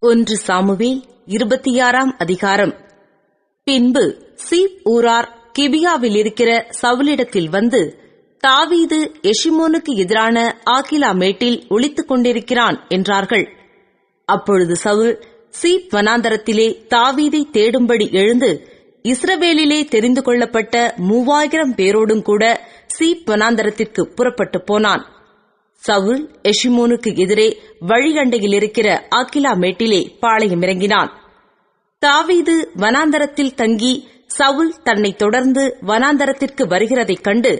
ஒன்று சாமுவேல் இருபத்தி ஆறாம் அதிகாரம். பின்பு சீப் ஊரார் கிபியாவில் இருக்கிற சவுலிடத்தில் வந்து தாவீது எஷிமோனுக்கு எதிரான ஆகிலா மேட்டில் ஒளித்துக் கொண்டிருக்கிறான் என்றார்கள். அப்பொழுது சவுல் சீப் வனாந்தரத்திலே தாவீதை தேடும்படி எழுந்து இஸ்ரவேலிலே தெரிந்து கொள்ளப்பட்ட மூவாயிரம் பேரோடும் கூட சீப் வனாந்தரத்திற்கு புறப்பட்டு போனான். சவுல் எஷிமோனுக்கு எதிரே வழிகண்டையில் இருக்கிற ஆக்கிலா மேட்டிலே பாளையம் இறங்கினான். தாவீது வனாந்தரத்தில் தங்கி சவுல் தன்னை தொடர்ந்து வனாந்தரத்திற்கு வருகிறதைக் கண்டு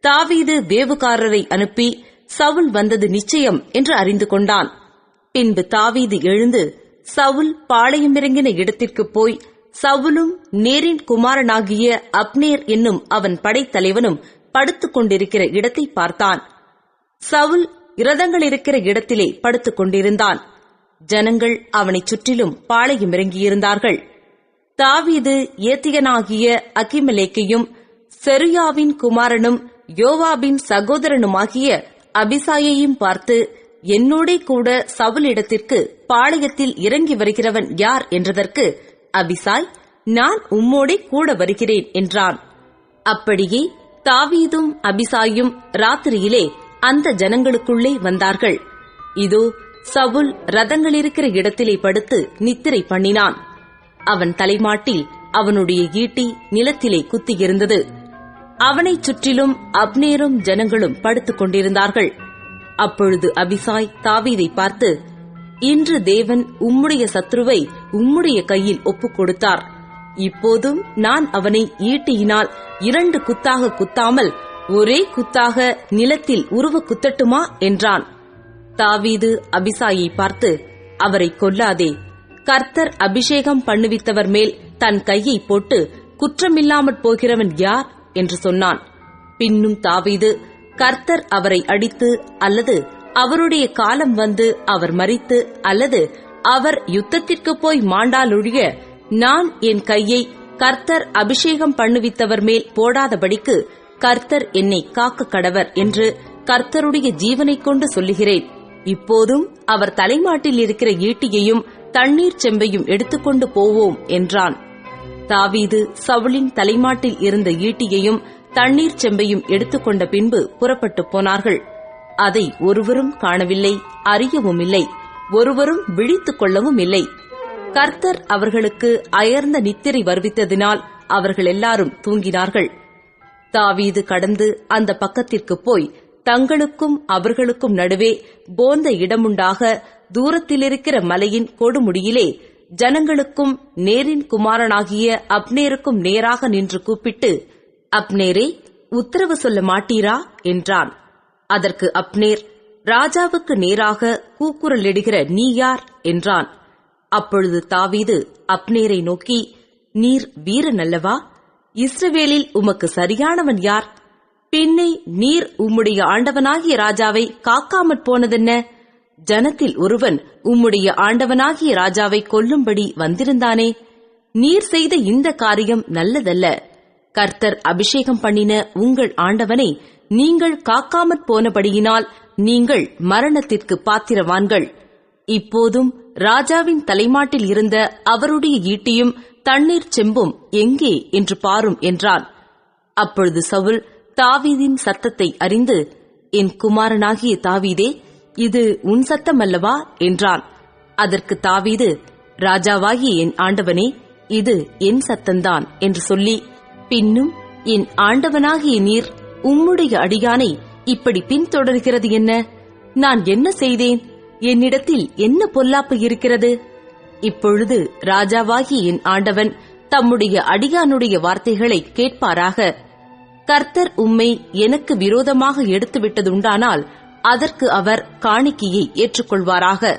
தாவீது வேவுகாரரை அனுப்பி சவுல் வந்தது நிச்சயம் என்று அறிந்து கொண்டான். பின்பு தாவீது எழுந்து சவுல் பாளையமிறங்கின இடத்திற்கு போய் சவுலும் நேரின் குமாரனாகிய அப்னேர் என்னும் அவன் படைத்தலைவனும் படுத்துக் கொண்டிருக்கிற இடத்தை பார்த்தான். சவுல் இரதங்கள் இருக்கிற இடத்திலே படுத்துக் கொண்டிருந்தான். ஜனங்கள் அவனைச் சுற்றிலும் பாளையம் இறங்கியிருந்தார்கள். தாவீது ஏத்தியனாகிய அகிமலேக்கையும் செருயாவின் குமாரனும் யோவாபின் சகோதரனுமாகிய அபிசாயையும் பார்த்து என்னோடே கூட சவுலிடத்திற்கு பாளையத்தில் இறங்கி வருகிறவன் யார் என்றதற்கு அபிசாய் நான் உம்மோடே கூட வருகிறேன் என்றான். அப்படியே தாவீதும் அபிசாயும் ராத்திரியிலே அந்த ஜனங்களுக்குள்ளே வந்தார்கள். இதோ சவுல் ரதங்கள் இருக்கிற இடத்திலே படுத்து நித்திரை பண்ணினான். அவன் தலைமாட்டில் அவனுடைய ஈட்டி நிலத்திலே குத்தியிருந்தது. அவனைச் சுற்றிலும் அப்னேரும் ஜனங்களும் படுத்துக் கொண்டிருந்தார்கள். அப்பொழுது அபிசாய் தாவீதை பார்த்து இன்று தேவன் உம்முடைய சத்ருவை உம்முடைய கையில் ஒப்புக் கொடுத்தார். இப்போதும் நான் அவனை ஈட்டியினால் இரண்டு குத்தாக குத்தாமல் ஒரே குத்தாக நிலத்தில் உருவ குத்தட்டுமா? என்றான். தாவீது அபிசாயை பார்த்து அவரை கொல்லாதே. கர்த்தர் அபிஷேகம் பண்ணுவித்தவர் மேல் தன் கையை போட்டு குற்றமில்லாமற் போகிறவன் யார்? என்று சொன்னான். பின்னும் தாவீது கர்த்தர் அவரை அடித்து அல்லது அவருடைய காலம் வந்து அவர் மறித்து அல்லது அவர் யுத்தத்திற்கு போய் மாண்டாலொழிய நான் என் கையை கர்த்தர் அபிஷேகம் பண்ணுவித்தவர் மேல் போடாதபடிக்கு கர்த்தர் என்னை காக்க கடவர் என்று கர்த்தருடைய ஜீவனைக் கொண்டு சொல்லுகிறேன். இப்போதும் அவர் தலைமாட்டில் இருக்கிற ஈட்டியையும் தண்ணீர் செம்பையும் எடுத்துக்கொண்டு போவோம் என்றான். தாவீது சவுளின் தலைமாட்டில் இருந்த ஈட்டியையும் தண்ணீர் செம்பையும் எடுத்துக்கொண்ட பின்பு புறப்பட்டு போனார்கள். அதை ஒருவரும் காணவில்லை அறியவும் இல்லை ஒருவரும் விழித்துக் கொள்ளவும் இல்லை கர்த்தர் அவர்களுக்கு அயர்ந்த நித்திரை வருவித்ததினால் அவர்கள் எல்லாரும் தூங்கினார்கள். தாவீது கடந்து அந்த பக்கத்திற்கு போய் தங்களுக்கும் அவர்களுக்கும் நடுவே போந்த இடமுண்டாக தூரத்திலிருக்கிற மலையின் கொடுமுடியிலே ஜனங்களுக்கும் நேரின் குமாரனாகிய அப்னேருக்கும் நேராக நின்று கூப்பிட்டு அப்னேரே உத்தரவு சொல்ல மாட்டீரா? என்றான். அதற்கு அப்னேர் ராஜாவுக்கு நேராக கூக்குரலிடுகிற நீ யார்? என்றான். அப்பொழுது தாவீது அப்னேரை நோக்கி நீர் வீரன் அல்லவா இஸ்ரவேலில் உமக்கு சரியானவன் யார்? பின்னே நீர் உம்முடைய ஆண்டவனாகிய ராஜாவை காக்காமற் போனதென்ன? ஜனத்தில் ஒருவன் உம்முடைய ஆண்டவனாகிய ராஜாவை கொல்லும்படி வந்திருந்தானே? நீர் செய்த இந்த காரியம் நல்லதல்ல. கர்த்தர் அபிஷேகம் பண்ணின உங்கள் ஆண்டவனை நீங்கள் காக்காமற் போனபடியினால் நீங்கள் மரணத்திற்கு பாத்திரவான்கள். இப்போதும் ராஜாவின் தலைமாட்டில் இருந்த அவருடைய ஈட்டியும் தண்ணீர் செம்பும் எங்கே என்று பாரும் என்றான். அப்பொழுது சவுல் தாவீதின் சத்தத்தை அறிந்து என் குமாரனாகிய தாவீதே இது உன் சத்தம் அல்லவா என்றான். அதற்கு தாவீது ராஜாவாகிய என் ஆண்டவனே இது என் சத்தந்தான் என்று சொல்லி பின்னும் என் ஆண்டவனாகிய நீர் உம்முடைய அடியானை இப்படி பின்தொடர்கிறது என்ன? நான் என்ன செய்தேன்? என்னிடத்தில் என்ன பொல்லாப்பு இருக்கிறது? இப்பொழுது ராஜாவாகி என் ஆண்டவன் தம்முடைய அடியானுடைய வார்த்தைகளை கேட்பாராக. கர்த்தர் உம்மை எனக்கு விரோதமாக எடுத்துவிட்டதுண்டானால் அதற்கு அவர் காணிக்கையை ஏற்றுக்கொள்வாராக.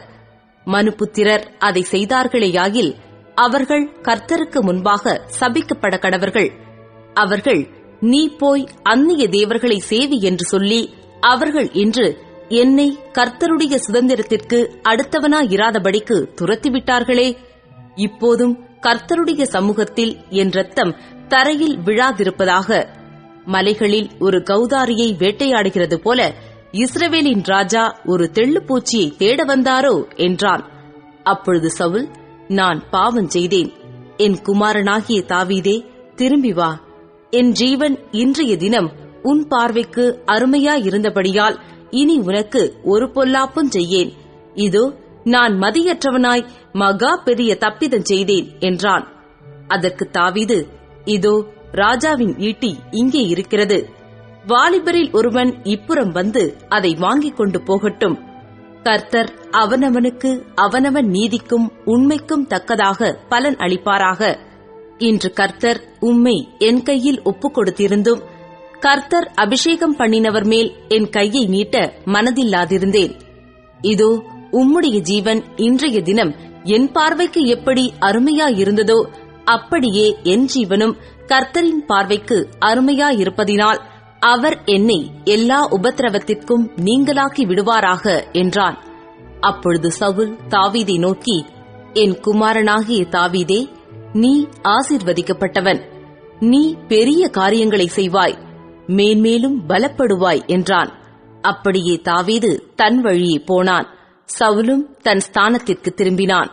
மனுபுத்திரர் அதை செய்தார்களேயாகில் அவர்கள் கர்த்தருக்கு முன்பாக சபிக்கப்பட கடவர்கள். அவர்கள் நீ போய் அந்நிய தேவர்களை சேவி என்று சொல்லி அவர்கள் இன்று என்னை கர்த்தருடைய சுதந்திரத்திற்கு அடுத்தவனாயிராதபடிக்கு துரத்திவிட்டார்களே. இப்போதும் கர்த்தருடைய சமூகத்தில் என் ரத்தம் தரையில் விழாதிருப்பதாக மலைகளில் ஒரு கௌதாரியை வேட்டையாடுகிறது போல இஸ்ரவேலின் ராஜா ஒரு தெள்ளுப்பூச்சியை தேட வந்தாரோ என்றான். அப்பொழுது சவுல் நான் பாவம் செய்தேன். என் குமாரனாகிய தாவீதே திரும்பி வா. என் ஜீவன் இன்றைய தினம் உன் பார்வைக்கு அருமையாயிருந்தபடியால் இனி உனக்கு ஒரு பொல்லாப்பும் செய்யேன். இதோ நான் மதியற்றவனாய் மகா பெரிய தப்பிதம் செய்தேன் என்றான். அதற்கு தாவிது இதோ ராஜாவின் ஈட்டி இங்கே இருக்கிறது. வாலிபரில் ஒருவன் இப்புறம் வந்து அதை வாங்கிக் கொண்டு போகட்டும். கர்த்தர் அவனவனுக்கு அவனவன் நீதிக்கும் உண்மைக்கும் தக்கதாக பலன் அளிப்பாராக. இன்று கர்த்தர் உம்மை என் கையில் ஒப்புக் கொடுத்திருந்தும் கர்த்தர் அபிஷேகம் பண்ணினவர் மேல் என் கையை நீட்ட மனதில்லாதிருந்தேன். இதோ உம்முடைய ஜீவன் இன்றைய தினம் என் பார்வைக்கு எப்படி அருமையாயிருந்ததோ அப்படியே என் ஜீவனும் கர்த்தரின் பார்வைக்கு அருமையாயிருப்பதினால் அவர் என்னை எல்லா உபத்திரவத்திற்கும் நீங்களாக்கி விடுவாராக என்றான். அப்பொழுது சவுல் தாவீதை நோக்கி என் குமாரனாகிய தாவீதே நீ ஆசிர்வதிக்கப்பட்டவன். நீ பெரிய காரியங்களை செய்வாய். மேன்மேலும் பலப்படுவாய் என்றான். அப்படியே தாவீது தன் வழியே போனான். சவுலும் தன் ஸ்தானத்திற்கு திரும்பினான்.